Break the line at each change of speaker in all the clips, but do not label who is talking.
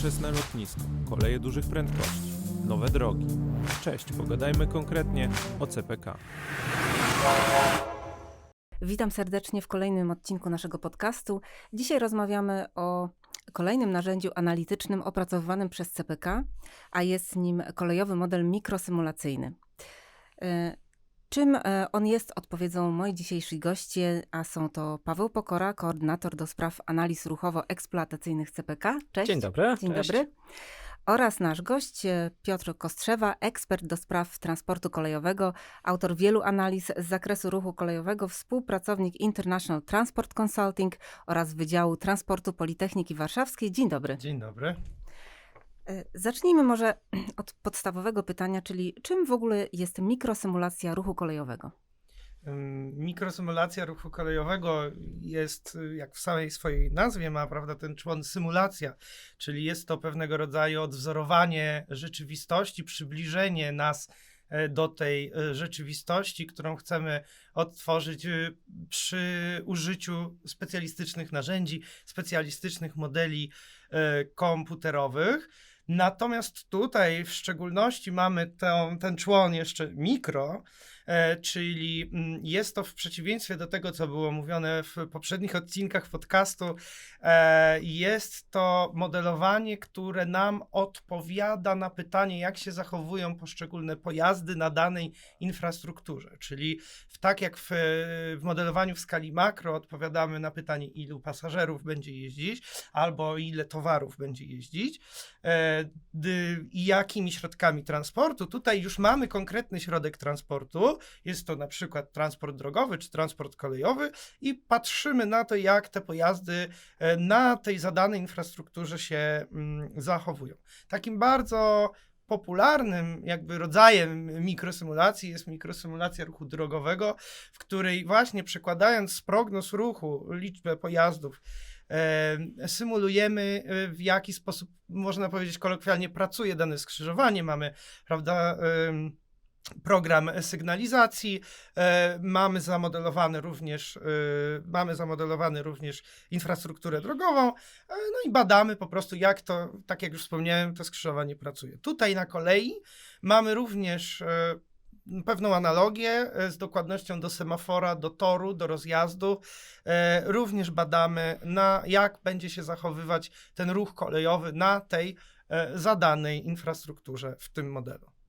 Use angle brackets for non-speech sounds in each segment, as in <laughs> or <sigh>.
Nowoczesne lotnisko, koleje dużych prędkości, nowe drogi. Cześć, pogadajmy konkretnie o CPK.
Witam serdecznie w kolejnym odcinku naszego podcastu. Dzisiaj rozmawiamy o kolejnym narzędziu analitycznym opracowywanym przez CPK, a jest nim kolejowy model mikrosymulacyjny. Czym e, on jest, odpowiedzą moi dzisiejsi goście, a są to Paweł Pokora, koordynator do spraw analiz ruchowo-eksploatacyjnych CPK. Cześć.
Dzień dobry.
Dzień
Cześć.
dobry. Oraz nasz gość e, Piotr Kostrzewa, ekspert do spraw transportu kolejowego, autor wielu analiz z zakresu ruchu kolejowego, współpracownik International Transport Consulting oraz Wydziału Transportu Politechniki Warszawskiej. Dzień dobry.
Dzień dobry.
E, Zacznijmy może <clears throat> od podstawowego pytania, czyli czym w ogóle jest mikrosymulacja ruchu kolejowego?
Ym, Mikrosymulacja ruchu kolejowego jest, y, jak w samej swojej nazwie ma, prawda, ten człon symulacja, czyli jest to pewnego rodzaju odwzorowanie rzeczywistości, przybliżenie nas e, do tej e, rzeczywistości, którą chcemy odtworzyć y, przy użyciu specjalistycznych narzędzi, specjalistycznych modeli komputerowych. Natomiast tutaj w szczególności mamy tę, ten człon jeszcze mikro, czyli mm, jest to w przeciwieństwie do tego, co było mówione w poprzednich odcinkach podcastu, e, jest to modelowanie, które nam odpowiada na pytanie, jak się zachowują poszczególne pojazdy na danej infrastrukturze. Czyli w, tak jak w, w modelowaniu w skali makro odpowiadamy na pytanie, ilu pasażerów będzie jeździć, albo ile towarów będzie jeździć e, i jakimi środkami transportu. Tutaj już mamy konkretny środek transportu. Jest to na przykład transport drogowy czy transport kolejowy i patrzymy na to, jak te pojazdy e, na tej zadanej infrastrukturze się mm, zachowują. Takim bardzo popularnym jakby rodzajem mikrosymulacji jest mikrosymulacja ruchu drogowego, w której właśnie przekładając z prognoz ruchu liczbę pojazdów e, symulujemy e, w jaki sposób, można powiedzieć kolokwialnie, pracuje dane skrzyżowanie. Mamy, prawda, program sygnalizacji, e, mamy zamodelowany również, e, mamy zamodelowany również infrastrukturę drogową, e, no i badamy po prostu jak to, tak jak już wspomniałem, to skrzyżowanie pracuje. Tutaj na kolei mamy również pewną analogię z dokładnością do semafora, do toru, do rozjazdu. Również badamy, na jak będzie się zachowywać ten ruch kolejowy na tej zadanej infrastrukturze w tym modelu.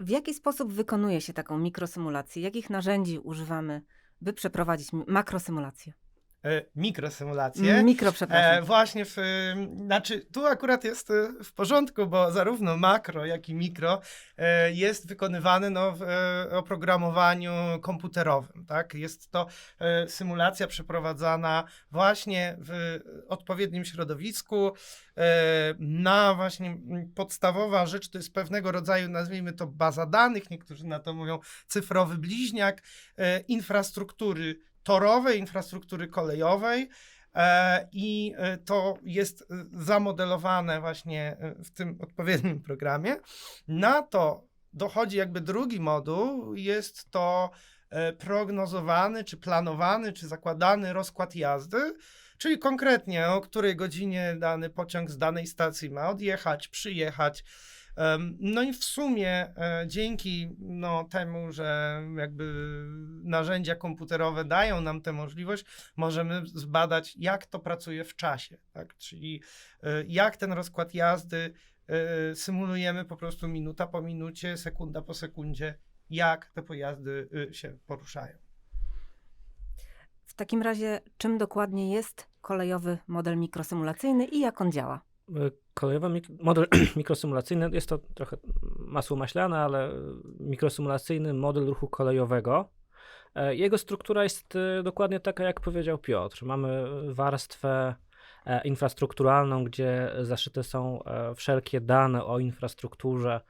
W jaki sposób wykonuje się taką mikrosymulację? Jakich narzędzi używamy, by przeprowadzić makrosymulację?
E, Mikrosymulacje.
Mikro,
E,
przepraszam.
właśnie w, znaczy tu akurat jest e, w porządku, bo zarówno makro, jak i mikro e, jest wykonywane no, w e, oprogramowaniu komputerowym, tak? Jest to e, symulacja przeprowadzana właśnie w odpowiednim środowisku. E, na właśnie mm, podstawowa rzecz to jest pewnego rodzaju, nazwijmy to baza danych, niektórzy na to mówią cyfrowy bliźniak, e, infrastruktury torowej, infrastruktury kolejowej. E, I e, to jest e, zamodelowane właśnie w tym odpowiednim programie. Na to dochodzi jakby drugi moduł, jest to prognozowany, czy planowany, czy zakładany rozkład jazdy, czyli konkretnie o której godzinie dany pociąg z danej stacji ma odjechać, przyjechać. No i w sumie e, dzięki no, temu, że jakby narzędzia komputerowe dają nam tę możliwość, możemy zbadać, jak to pracuje w czasie, tak? Czyli e, jak ten rozkład jazdy e, symulujemy po prostu minuta po minucie, sekunda po sekundzie, jak te pojazdy e, się poruszają.
W takim razie, czym dokładnie jest kolejowy model mikrosymulacyjny i jak on działa?
Kolejowy mik- model <clears throat> mikrosymulacyjny jest to trochę masło maślane, ale mikrosymulacyjny model ruchu kolejowego. E, Jego struktura jest y, dokładnie taka, jak powiedział Piotr. Mamy warstwę e, infrastrukturalną, gdzie zaszyte są e, wszelkie dane o infrastrukturze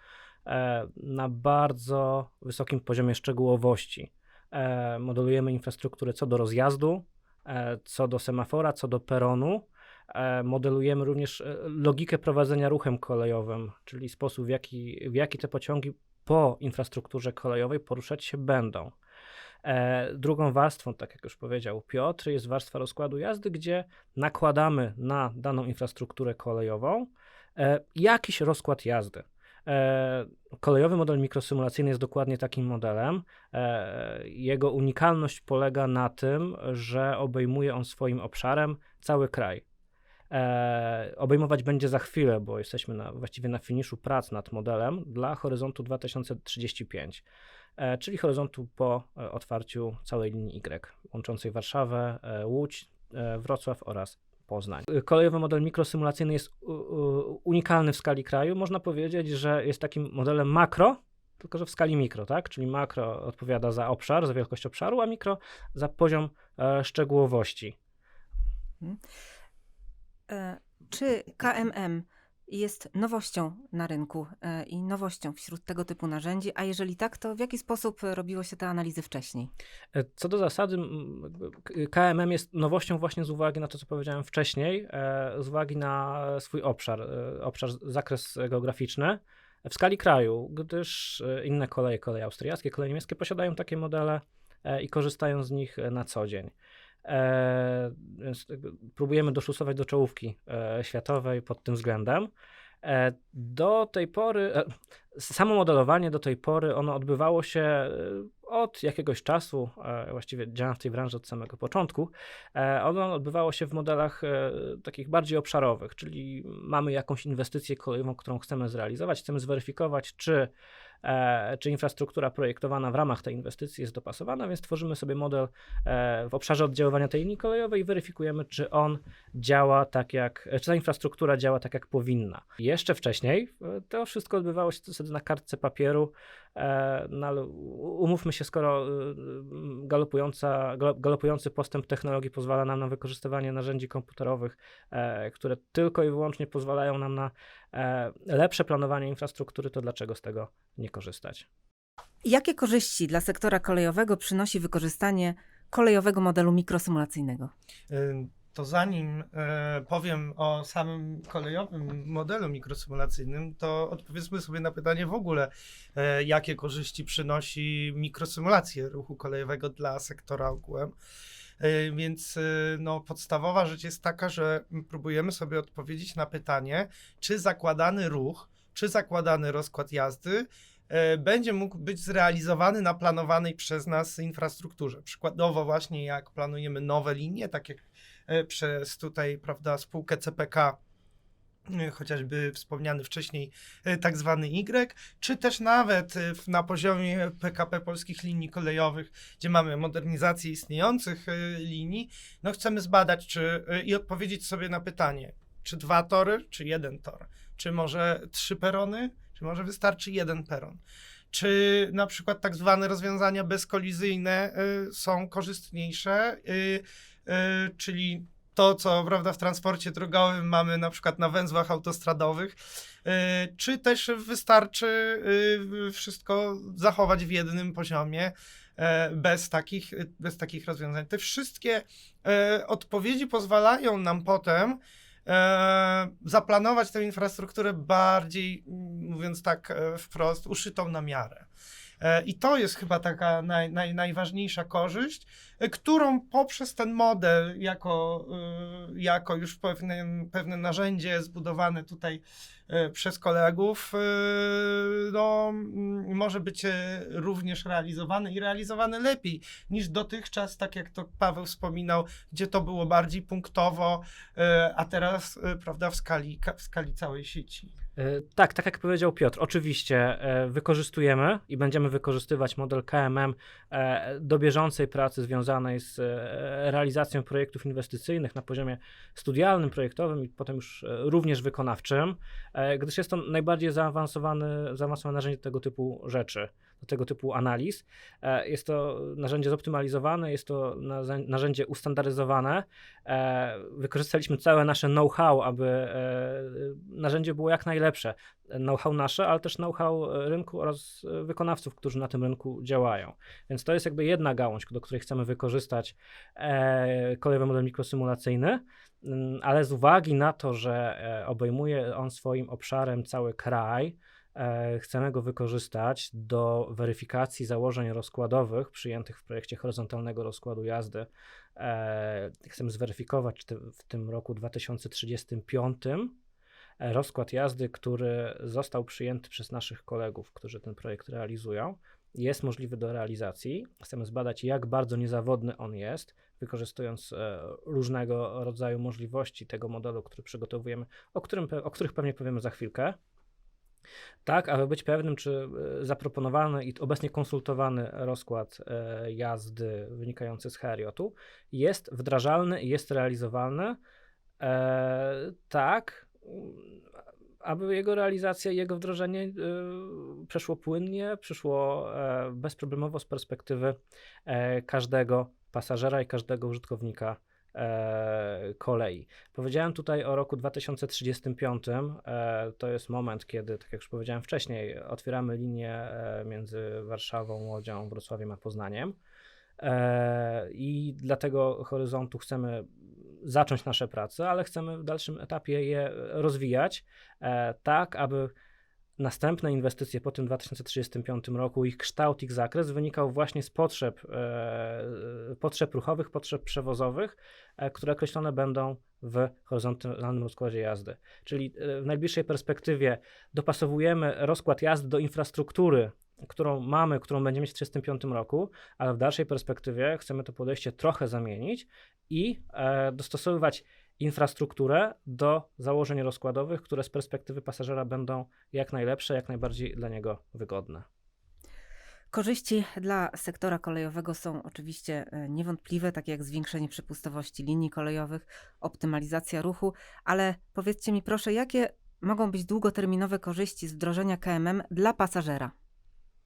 e, na bardzo wysokim poziomie szczegółowości. E, Modelujemy infrastrukturę co do rozjazdu, e, co do semafora, co do peronu. E, Modelujemy również e, logikę prowadzenia ruchem kolejowym, czyli sposób, w jaki, w jaki te pociągi po infrastrukturze kolejowej poruszać się będą. E, Drugą warstwą, tak jak już powiedział Piotr, jest warstwa rozkładu jazdy, gdzie nakładamy na daną infrastrukturę kolejową jakiś rozkład jazdy. Kolejowy model mikrosymulacyjny jest dokładnie takim modelem. Jego unikalność polega na tym, że obejmuje on swoim obszarem cały kraj. E, obejmować będzie za chwilę, bo jesteśmy na, właściwie na finiszu prac nad modelem dla horyzontu 2035, e, czyli horyzontu po e, otwarciu całej linii Y, łączącej Warszawę, e, Łódź, e, Wrocław oraz Poznań. Kolejowy model mikrosymulacyjny jest unikalny w skali kraju. Można powiedzieć, że jest takim modelem makro, tylko że w skali mikro, tak? Czyli makro odpowiada za obszar, za wielkość obszaru, a mikro za poziom e, szczegółowości.
E, Czy KMM jest nowością na rynku e, i nowością wśród tego typu narzędzi? A jeżeli tak, to w jaki sposób robiło się te analizy wcześniej?
E, Co do zasady, KMM jest nowością właśnie z uwagi na to, co powiedziałem wcześniej, e, z uwagi na swój obszar, obszar, zakres geograficzny w skali kraju, gdyż inne koleje, koleje austriackie, koleje niemieckie posiadają takie modele i korzystają z nich na co dzień. E, Więc próbujemy doszlusować do czołówki e, światowej pod tym względem. E, Do tej pory, e, samo modelowanie do tej pory, ono odbywało się e, od jakiegoś czasu, e, właściwie działam w tej branży od samego początku, ono odbywało się w modelach takich bardziej obszarowych, czyli mamy jakąś inwestycję kolejową, którą chcemy zrealizować, chcemy zweryfikować, czy, czy infrastruktura projektowana w ramach tej inwestycji jest dopasowana, więc tworzymy sobie model e, w obszarze oddziaływania tej linii kolejowej i weryfikujemy, czy on działa tak jak, czy ta infrastruktura działa tak jak powinna. Jeszcze wcześniej e, to wszystko odbywało się w zasadzie na kartce papieru, e, no ale umówmy się, skoro y, galopująca, galo- galopujący postęp technologii pozwala nam na wykorzystywanie narzędzi komputerowych, e, które tylko i wyłącznie pozwalają nam na e, lepsze planowanie infrastruktury, to dlaczego z tego nie korzystać?
Jakie korzyści dla sektora kolejowego przynosi wykorzystanie kolejowego modelu mikrosymulacyjnego?
Y, To zanim e, powiem o samym kolejowym modelu mikrosymulacyjnym, to odpowiedzmy sobie na pytanie w ogóle, e, jakie korzyści przynosi mikrosymulacja ruchu kolejowego dla sektora ogółem. E, Więc e, no, podstawowa rzecz jest taka, że próbujemy sobie odpowiedzieć na pytanie, czy zakładany ruch, czy zakładany rozkład jazdy e, będzie mógł być zrealizowany na planowanej przez nas infrastrukturze. Przykładowo właśnie jak planujemy nowe linie, tak jak przez tutaj, prawda, spółkę CPK, e, chociażby wspomniany wcześniej e, tak zwany Y, czy też nawet e, na poziomie PKP Polskich Linii Kolejowych, gdzie mamy modernizację istniejących e, linii, no chcemy zbadać czy, e, i odpowiedzieć sobie na pytanie, czy dwa tory, czy jeden tor, czy może trzy perony, czy może wystarczy jeden peron. Czy na przykład tak zwane rozwiązania bezkolizyjne są korzystniejsze, y, czyli to, co prawda w transporcie drogowym mamy na przykład na węzłach autostradowych, y, czy też wystarczy y, wszystko zachować w jednym poziomie e, bez takich, bez takich rozwiązań. Te wszystkie e, odpowiedzi pozwalają nam potem e, zaplanować tę infrastrukturę bardziej, mówiąc tak e, wprost, uszytą na miarę. E, I to jest chyba taka naj, naj, najważniejsza korzyść, e, którą poprzez ten model, jako, e, jako już pewne, pewne narzędzie zbudowane tutaj przez kolegów, no, może być również realizowane i realizowane lepiej niż dotychczas, tak jak to Paweł wspominał, gdzie to było bardziej punktowo, a teraz, prawda, w skali, ka- w skali całej sieci.
E, Tak, tak jak powiedział Piotr, oczywiście e, wykorzystujemy i będziemy wykorzystywać model KMM e, do bieżącej pracy związanej z realizacją projektów inwestycyjnych na poziomie studialnym, projektowym i potem już również wykonawczym, gdyż jest to najbardziej zaawansowane narzędzie tego typu rzeczy, tego typu analiz. E, Jest to narzędzie zoptymalizowane, jest to narzędzie ustandaryzowane. E, Wykorzystaliśmy całe nasze know-how, aby e, narzędzie było jak najlepsze. Know-how nasze, ale też know-how rynku oraz wykonawców, którzy na tym rynku działają. Więc to jest jakby jedna gałąź, do której chcemy wykorzystać kolejowy model mikrosymulacyjny, Mm, ale z uwagi na to, że obejmuje on swoim obszarem cały kraj, chcemy go wykorzystać do weryfikacji założeń rozkładowych przyjętych w projekcie horyzontalnego rozkładu jazdy. E, chcemy zweryfikować, w tym roku 2035 e, rozkład jazdy, który został przyjęty przez naszych kolegów, którzy ten projekt realizują, jest możliwy do realizacji. Chcemy zbadać, jak bardzo niezawodny on jest, wykorzystując e, różnego rodzaju możliwości tego modelu, który przygotowujemy, o, którym, o których pewnie powiemy za chwilkę. Tak, aby być pewnym, czy e, zaproponowany i obecnie konsultowany rozkład e, jazdy wynikający z Harriotu jest wdrażalny i jest realizowalny. E, tak, mm, aby jego realizacja i jego wdrożenie przeszło płynnie, przyszło bezproblemowo z perspektywy każdego pasażera i każdego użytkownika e, kolei. Powiedziałem tutaj o roku 2035. E, to jest moment, kiedy, tak jak już powiedziałem wcześniej, otwieramy linię e, między Warszawą, Łodzią, Wrocławiem a Poznaniem. E, I dla tego horyzontu chcemy zacząć nasze prace, ale chcemy w dalszym etapie je rozwijać, e, tak aby następne inwestycje po tym 2035 roku, ich kształt, ich zakres wynikał właśnie z potrzeb, e, potrzeb ruchowych, potrzeb przewozowych, e, które określone będą w horyzontalnym rozkładzie jazdy. Czyli e, w najbliższej perspektywie dopasowujemy rozkład jazdy do infrastruktury, którą mamy, którą będziemy mieć w 2035 roku, ale w dalszej perspektywie chcemy to podejście trochę zamienić i e, dostosowywać infrastrukturę do założeń rozkładowych, które z perspektywy pasażera będą jak najlepsze, jak najbardziej dla niego wygodne.
Korzyści dla sektora kolejowego są oczywiście e, niewątpliwe, takie jak zwiększenie przepustowości linii kolejowych, optymalizacja ruchu, ale powiedzcie mi proszę, jakie mogą być długoterminowe korzyści z wdrożenia KMM dla pasażera?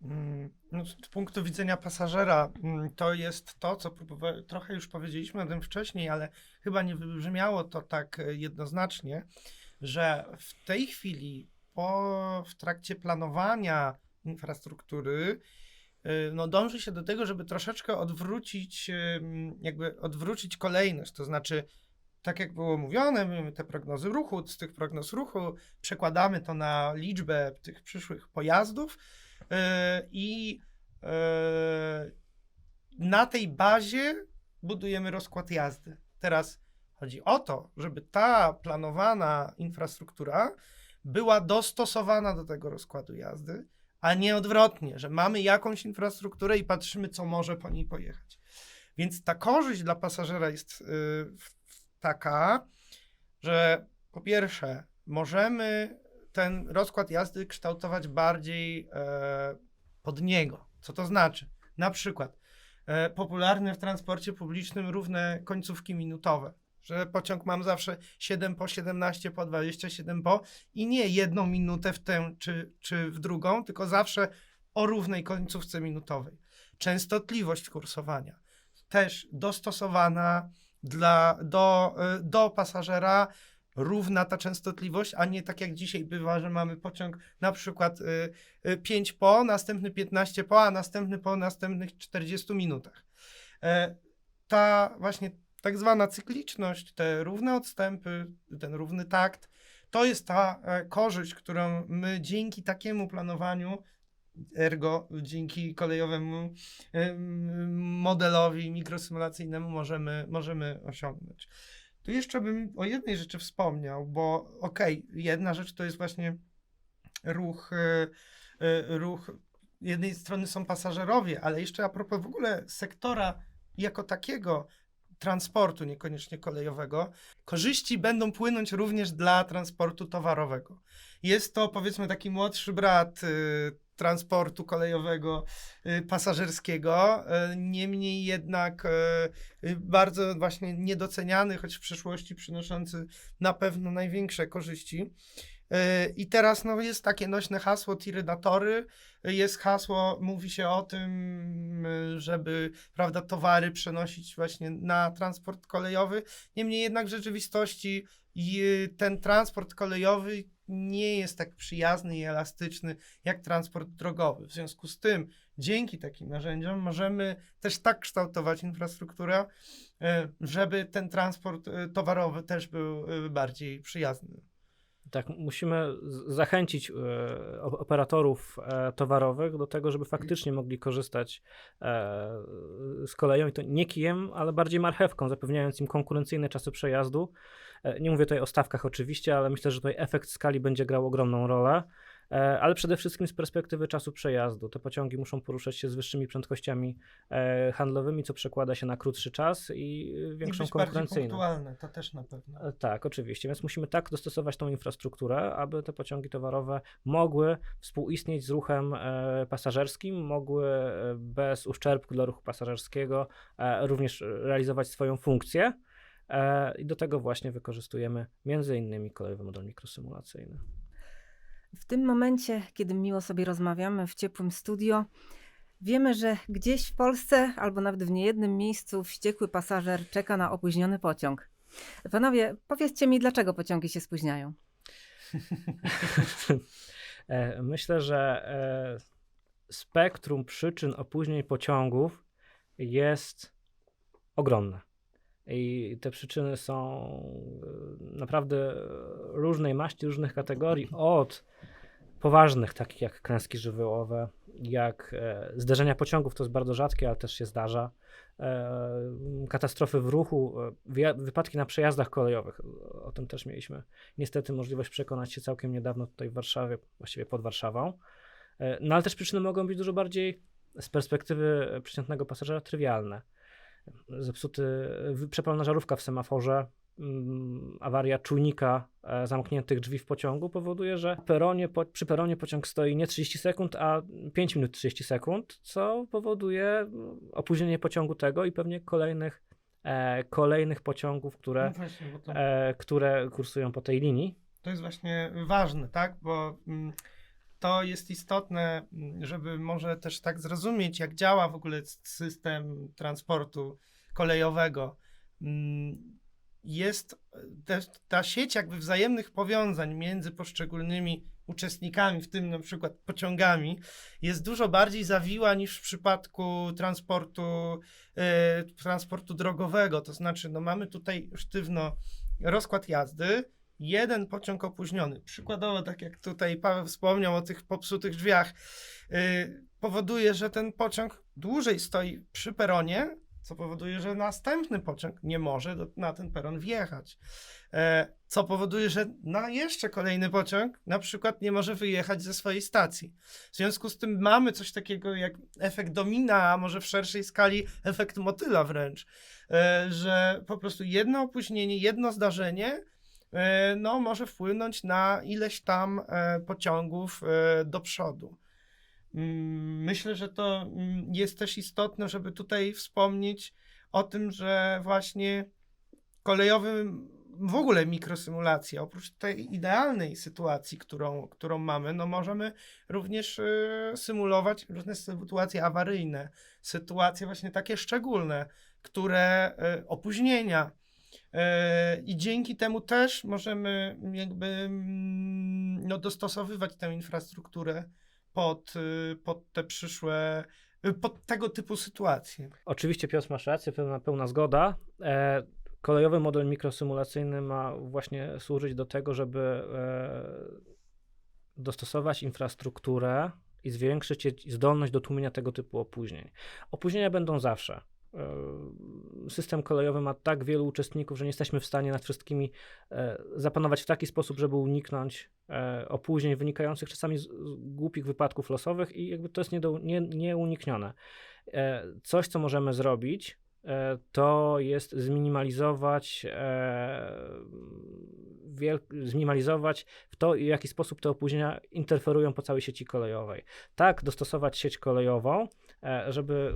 Mm, No, z punktu widzenia pasażera, mm, to jest to, co próbowa- trochę już powiedzieliśmy o tym wcześniej, ale chyba nie wybrzmiało to tak e, jednoznacznie, że w tej chwili, po, w trakcie planowania infrastruktury, y, no, dąży się do tego, żeby troszeczkę odwrócić, ym, jakby odwrócić kolejność. To znaczy, tak jak było mówione, mamy te prognozy ruchu, z tych prognoz ruchu przekładamy to na liczbę tych przyszłych pojazdów. Yy, I yy, na tej bazie budujemy rozkład jazdy. Teraz chodzi o to, żeby ta planowana infrastruktura była dostosowana do tego rozkładu jazdy, a nie odwrotnie, że mamy jakąś infrastrukturę i patrzymy, co może po niej pojechać. Więc ta korzyść dla pasażera jest w- taka, że po pierwsze, możemy ten rozkład jazdy kształtować bardziej e, pod niego. Co to znaczy? Na przykład e, popularne w transporcie publicznym równe końcówki minutowe. Że pociąg mam zawsze 7 po 17 po 27 po i nie jedną minutę w tę czy, czy w drugą, tylko zawsze o równej końcówce minutowej. Częstotliwość kursowania też dostosowana dla, do, e, do pasażera, równa ta częstotliwość, a nie tak jak dzisiaj bywa, że mamy pociąg na przykład y, y, 5 po, następny 15 po, a następny po następnych 40 minutach. E, ta właśnie tak zwana cykliczność, te równe odstępy, ten równy takt, to jest ta e, korzyść, którą my dzięki takiemu planowaniu, ergo dzięki kolejowemu em, modelowi mikrosymulacyjnemu możemy, możemy osiągnąć. Tu jeszcze bym o jednej rzeczy wspomniał, bo okej, jedna rzecz to jest właśnie ruch, e, e, ruch, jednej strony są pasażerowie, ale jeszcze a propos w ogóle sektora jako takiego transportu, niekoniecznie kolejowego, korzyści będą płynąć również dla transportu towarowego. Jest to powiedzmy taki młodszy brat y, transportu kolejowego, y, pasażerskiego, y, niemniej jednak y, bardzo właśnie niedoceniany, choć w przyszłości przynoszący na pewno największe korzyści. I teraz no, jest takie nośne hasło tirydatory, jest hasło, mówi się o tym, żeby prawda, towary przenosić właśnie na transport kolejowy. Niemniej jednak w rzeczywistości y, ten transport kolejowy nie jest tak przyjazny i elastyczny jak transport drogowy. W związku z tym, dzięki takim narzędziom możemy też tak kształtować infrastrukturę, y, żeby ten transport y, towarowy też był bardziej przyjazny
Tak, musimy zachęcić e, operatorów e, towarowych do tego, żeby faktycznie mogli korzystać e, z koleją i to nie kijem, ale bardziej marchewką, zapewniając im konkurencyjne czasy przejazdu. Nie mówię tutaj o stawkach oczywiście, ale myślę, że tutaj efekt skali będzie grał ogromną rolę. E, Ale przede wszystkim z perspektywy czasu przejazdu. Te pociągi muszą poruszać się z wyższymi prędkościami e, handlowymi, co przekłada się na krótszy czas i e,
I
większą
bardziej
konkurencyjność.
punktualne, to też na pewno.
Tak, oczywiście. Więc musimy tak dostosować tą infrastrukturę, aby te pociągi towarowe mogły współistnieć z ruchem pasażerskim, mogły bez uszczerbku dla ruchu pasażerskiego również realizować swoją funkcję. I do tego właśnie wykorzystujemy między innymi kolejowy model mikrosymulacyjny.
W tym momencie, kiedy miło sobie rozmawiamy w ciepłym studio, wiemy, że gdzieś w Polsce albo nawet w niejednym miejscu wściekły pasażer czeka na opóźniony pociąg. Panowie, powiedzcie mi, dlaczego pociągi się spóźniają? <laughs>
E, Myślę, że e, spektrum przyczyn opóźnień pociągów jest ogromne. I te przyczyny są e, naprawdę różnej maści, różnych kategorii, od poważnych, takich jak klęski żywiołowe, jak e, zderzenia pociągów, to jest bardzo rzadkie, ale też się zdarza, e, katastrofy w ruchu, e, wypadki na przejazdach kolejowych. O tym też mieliśmy niestety możliwość przekonać się całkiem niedawno tutaj w Warszawie, właściwie pod Warszawą. E, No ale też przyczyny mogą być dużo bardziej z perspektywy e, przeciętnego pasażera trywialne. Zepsuty, przepalona żarówka w semaforze, mm, awaria czujnika e, zamkniętych drzwi w pociągu powoduje, że peronie, po, przy peronie pociąg stoi nie 30 sekund, a 5 minut 30 sekund, co powoduje mm, opóźnienie pociągu tego i pewnie kolejnych, e, kolejnych pociągów, które,
No właśnie, to,
e, które kursują po tej linii.
to jest właśnie ważne, tak? Bo mm, to jest istotne, mm, żeby może też tak zrozumieć, jak działa w ogóle system transportu kolejowego. Mm, Jest te, ta sieć jakby wzajemnych powiązań między poszczególnymi uczestnikami, w tym na przykład pociągami, jest dużo bardziej zawiła niż w przypadku transportu, e, transportu drogowego. To znaczy, no mamy tutaj sztywno rozkład jazdy, jeden pociąg opóźniony. Przykładowo, tak jak tutaj Paweł wspomniał o tych popsutych drzwiach, yy, powoduje, że ten pociąg dłużej stoi przy peronie, co powoduje, że następny pociąg nie może do, na ten peron wjechać. E, co powoduje, że na jeszcze kolejny pociąg na przykład nie może wyjechać ze swojej stacji. W związku z tym mamy coś takiego jak efekt domina, a może w szerszej skali efekt motyla wręcz, e, że po prostu jedno opóźnienie, jedno zdarzenie no, może wpłynąć na ileś tam e, pociągów e, do przodu. Mm, Myślę, że to mm, jest też istotne, żeby tutaj wspomnieć o tym, że właśnie kolejowy w ogóle mikrosymulacja, oprócz tej idealnej sytuacji, którą, którą mamy, no możemy również e, symulować różne sytuacje awaryjne, sytuacje właśnie takie szczególne, które e, opóźnienia. E, I dzięki temu też możemy jakby mm, no, dostosowywać tę infrastrukturę pod, y, pod te przyszłe, y, pod tego typu sytuacje.
Oczywiście Piotr masz rację, pełna, pełna zgoda. E, kolejowy model mikrosymulacyjny ma właśnie służyć do tego, żeby e, dostosować infrastrukturę i zwiększyć zdolność do tłumienia tego typu opóźnień. Opóźnienia będą zawsze. E, System kolejowy ma tak wielu uczestników, że nie jesteśmy w stanie nad wszystkimi e, zapanować w taki sposób, żeby uniknąć e, opóźnień wynikających czasami z, głupich wypadków losowych i jakby to jest nie nie, nieuniknione. E, Coś, co możemy zrobić, to jest zminimalizować, zminimalizować w to, w jaki sposób te opóźnienia interferują po całej sieci kolejowej. Tak, dostosować sieć kolejową, żeby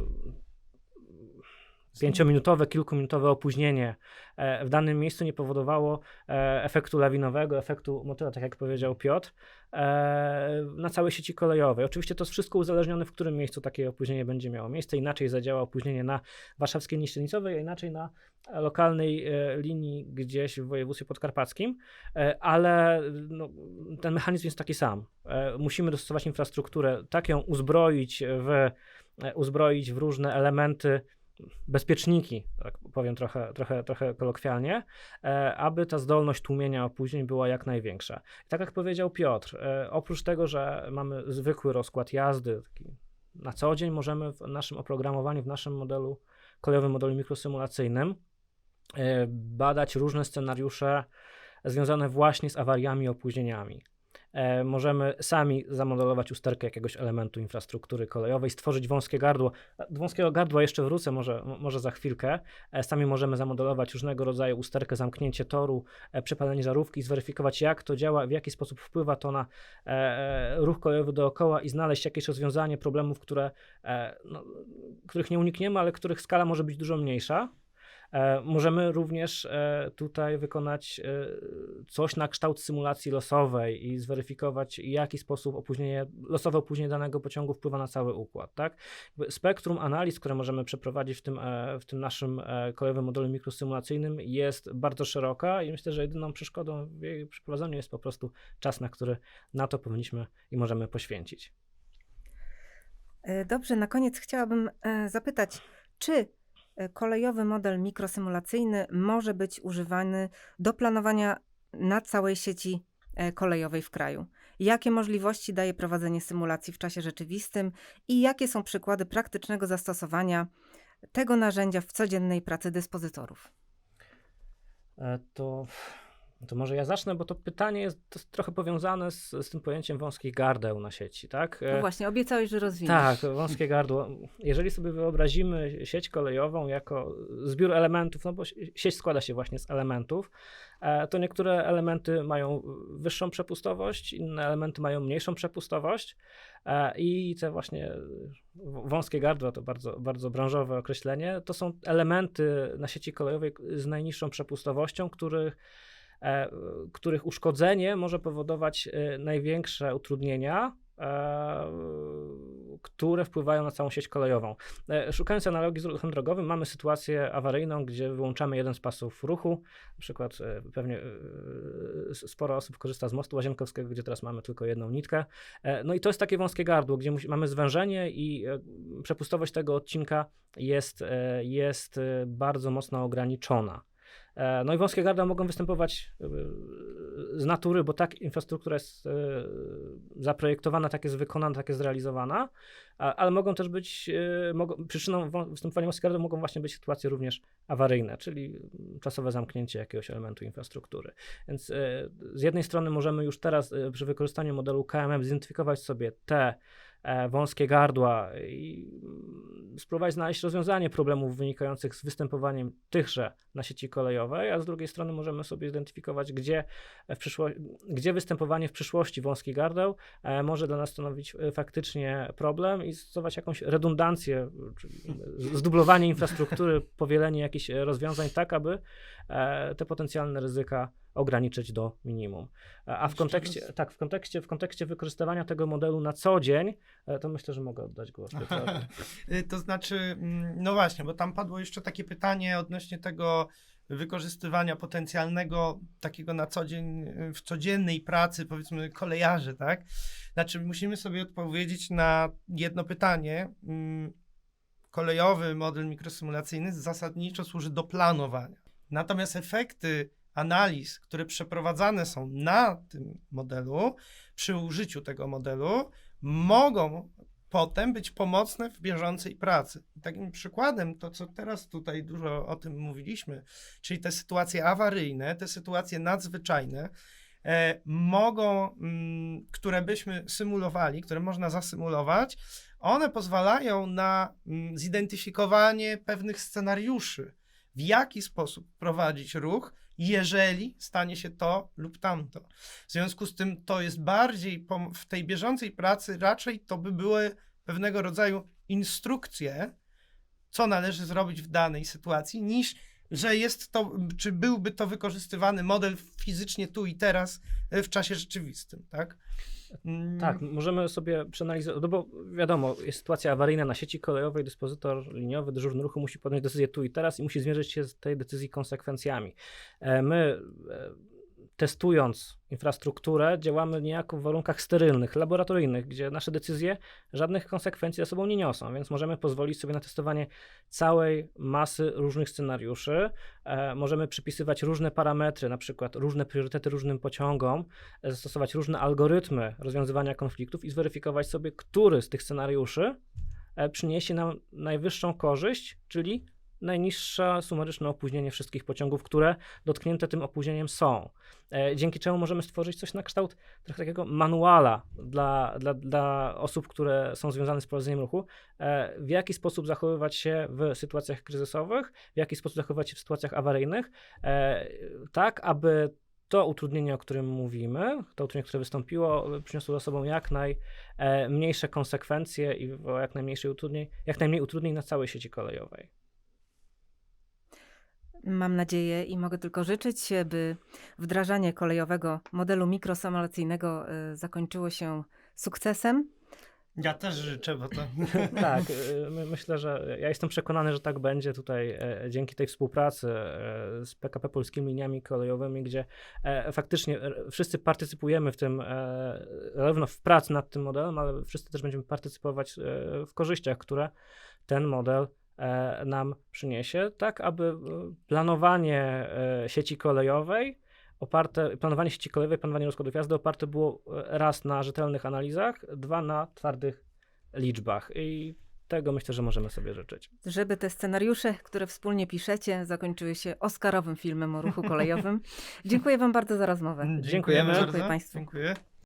pięciominutowe, kilkuminutowe opóźnienie e, w danym miejscu nie powodowało e, efektu lawinowego, efektu motyla, tak jak powiedział Piotr, e, na całej sieci kolejowej. Oczywiście to jest wszystko uzależnione, w którym miejscu takie opóźnienie będzie miało miejsce. Inaczej zadziała opóźnienie na warszawskiej linii średnicowej, a inaczej na lokalnej linii gdzieś w województwie podkarpackim, ale no, ten mechanizm jest taki sam. Musimy dostosować infrastrukturę, tak ją uzbroić w, uzbroić w różne elementy bezpieczniki, tak powiem trochę, trochę, trochę kolokwialnie, e, aby ta zdolność tłumienia opóźnień była jak największa. I tak jak powiedział Piotr, e, oprócz tego, że mamy zwykły rozkład jazdy, taki na co dzień możemy w naszym oprogramowaniu, w naszym modelu, kolejowym modelu mikrosymulacyjnym e, badać różne scenariusze związane właśnie z awariami i opóźnieniami. E, możemy sami zamodelować usterkę jakiegoś elementu infrastruktury kolejowej, stworzyć wąskie gardło. Do wąskiego gardła jeszcze wrócę może, może za chwilkę. E, sami możemy zamodelować różnego rodzaju usterkę, zamknięcie toru, e, przepalenie żarówki zweryfikować jak to działa, w jaki sposób wpływa to na e, e, ruch kolejowy dookoła i znaleźć jakieś rozwiązanie problemów, które, e, no, których nie unikniemy, ale których skala może być dużo mniejsza. E, Możemy również e, tutaj wykonać e, coś na kształt symulacji losowej i zweryfikować, w jaki sposób opóźnienie, losowe opóźnienie danego pociągu wpływa na cały układ. Tak? Spektrum analiz, które możemy przeprowadzić w tym, w tym naszym kolejowym modelu mikrosymulacyjnym jest bardzo szeroka i myślę, że jedyną przeszkodą w jej przeprowadzeniu jest po prostu czas, na który na to powinniśmy i możemy poświęcić.
Dobrze, na koniec chciałabym zapytać, czy kolejowy model mikrosymulacyjny może być używany do planowania na całej sieci e, kolejowej w kraju? Jakie możliwości daje prowadzenie symulacji w czasie rzeczywistym i jakie są przykłady praktycznego zastosowania tego narzędzia w codziennej pracy dyspozytorów?
E, To, to może ja zacznę, bo to pytanie jest to jest trochę powiązane z, z tym pojęciem wąskich gardeł na sieci, tak? E,
No właśnie, obiecałeś, że rozwiniesz.
Tak, wąskie gardło. Jeżeli sobie wyobrazimy sieć kolejową jako zbiór elementów, no bo si- sieć składa się właśnie z elementów, e, to niektóre elementy mają wyższą przepustowość, inne elementy mają mniejszą przepustowość e, i te właśnie wąskie gardła, to bardzo, bardzo branżowe określenie, to są elementy na sieci kolejowej z najniższą przepustowością, których e, których uszkodzenie może powodować e, największe utrudnienia, e, które wpływają na całą sieć kolejową. E, Szukając analogii z ruchem drogowym, mamy sytuację awaryjną, gdzie wyłączamy jeden z pasów ruchu. Na przykład e, pewnie e, sporo osób korzysta z mostu łazienkowskiego, gdzie teraz mamy tylko jedną nitkę. E, No i to jest takie wąskie gardło, gdzie mamy zwężenie i e, przepustowość tego odcinka jest, e, jest e, bardzo mocno ograniczona. E, No i wąskie gardła mogą występować e, z natury, bo tak infrastruktura jest e, zaprojektowana, tak jest wykonana, tak jest zrealizowana, ale mogą też być, mogą, przyczyną występowania wąskich gardła mogą właśnie być sytuacje również awaryjne, czyli mm, czasowe zamknięcie jakiegoś elementu infrastruktury. Więc z jednej strony możemy już teraz przy wykorzystaniu modelu KMM zidentyfikować sobie te wąskie gardła i spróbować znaleźć rozwiązanie problemów wynikających z występowaniem tychże na sieci kolejowej, a z drugiej strony możemy sobie zidentyfikować, gdzie, w gdzie występowanie w przyszłości wąskich gardeł e, może dla nas stanowić e, faktycznie problem i stosować jakąś redundancję, zdublowanie infrastruktury, powielenie jakichś e, rozwiązań tak, aby e, te potencjalne ryzyka ograniczyć do minimum. E, A w kontekście, tak, w kontekście, w kontekście wykorzystywania tego modelu na co dzień, e, to myślę, że mogę oddać głos.
Y, To znaczy, mm, no właśnie, bo tam padło jeszcze takie pytanie odnośnie tego wykorzystywania potencjalnego takiego na co dzień, w codziennej pracy, powiedzmy, kolejarzy, tak? Znaczy, musimy sobie odpowiedzieć na jedno pytanie. Mm, Kolejowy model mikrosymulacyjny zasadniczo służy do planowania. Natomiast efekty analiz, które przeprowadzane są na tym modelu, przy użyciu tego modelu, mogą potem być pomocne w bieżącej pracy. Takim przykładem, to co teraz tutaj dużo o tym mówiliśmy, czyli te sytuacje awaryjne, te sytuacje nadzwyczajne, e, mogą, mm, które byśmy symulowali, które można zasymulować, one pozwalają na mm, zidentyfikowanie pewnych scenariuszy, w jaki sposób prowadzić ruch, jeżeli stanie się to lub tamto. W związku z tym to jest bardziej w tej bieżącej pracy, raczej to by były pewnego rodzaju instrukcje, co należy zrobić w danej sytuacji, niż że jest to, czy byłby to wykorzystywany model fizycznie tu i teraz e, w czasie rzeczywistym, tak? Mm,
Tak, możemy sobie przeanalizować, no bo wiadomo, jest sytuacja awaryjna na sieci kolejowej, dyspozytor liniowy, dyżurny ruchu musi podjąć decyzję tu i teraz i musi zmierzyć się z tej decyzji konsekwencjami. E, My e, testując infrastrukturę, działamy niejako w warunkach sterylnych, laboratoryjnych, gdzie nasze decyzje żadnych konsekwencji za sobą nie niosą, więc możemy pozwolić sobie na testowanie całej masy różnych scenariuszy. E, możemy przypisywać różne parametry, na przykład różne priorytety różnym pociągom, e, zastosować różne algorytmy rozwiązywania konfliktów i zweryfikować sobie, który z tych scenariuszy e, przyniesie nam najwyższą korzyść, czyli najniższe sumaryczne opóźnienie wszystkich pociągów, które dotknięte tym opóźnieniem są. E, Dzięki czemu możemy stworzyć coś na kształt trochę takiego manuala dla, dla, dla osób, które są związane z prowadzeniem ruchu, e, w jaki sposób zachowywać się w sytuacjach kryzysowych, w jaki sposób zachowywać się w sytuacjach awaryjnych, e, tak aby to utrudnienie, o którym mówimy, to utrudnienie, które wystąpiło, przyniosło za sobą jak najmniejsze konsekwencje i jak najmniejsze utrudnień, jak najmniej utrudnień na całej sieci kolejowej.
Mam nadzieję i mogę tylko życzyć, by wdrażanie kolejowego modelu mikrosymulacyjnego y, zakończyło się sukcesem.
Ja też życzę, bo to <laughs>
Tak, y, my, myślę, że ja jestem przekonany, że tak będzie tutaj e, dzięki tej współpracy e, z PKP Polskimi Liniami Kolejowymi, gdzie e, faktycznie e, wszyscy partycypujemy w tym, e, zarówno w pracy nad tym modelem, ale wszyscy też będziemy partycypować e, w korzyściach, które ten model nam przyniesie, tak aby e, planowanie e, sieci kolejowej oparte, planowanie sieci kolejowej, planowanie rozkładów jazdy oparte było e, raz na rzetelnych analizach, dwa na twardych liczbach i tego myślę, że możemy sobie życzyć.
Żeby te scenariusze, które wspólnie piszecie, zakończyły się oscarowym filmem o ruchu kolejowym. <laughs> Dziękuję Wam bardzo za rozmowę.
dziękujemy
Dziękujemy.
bardzo.
Dziękuję państwu.
Dziękuję.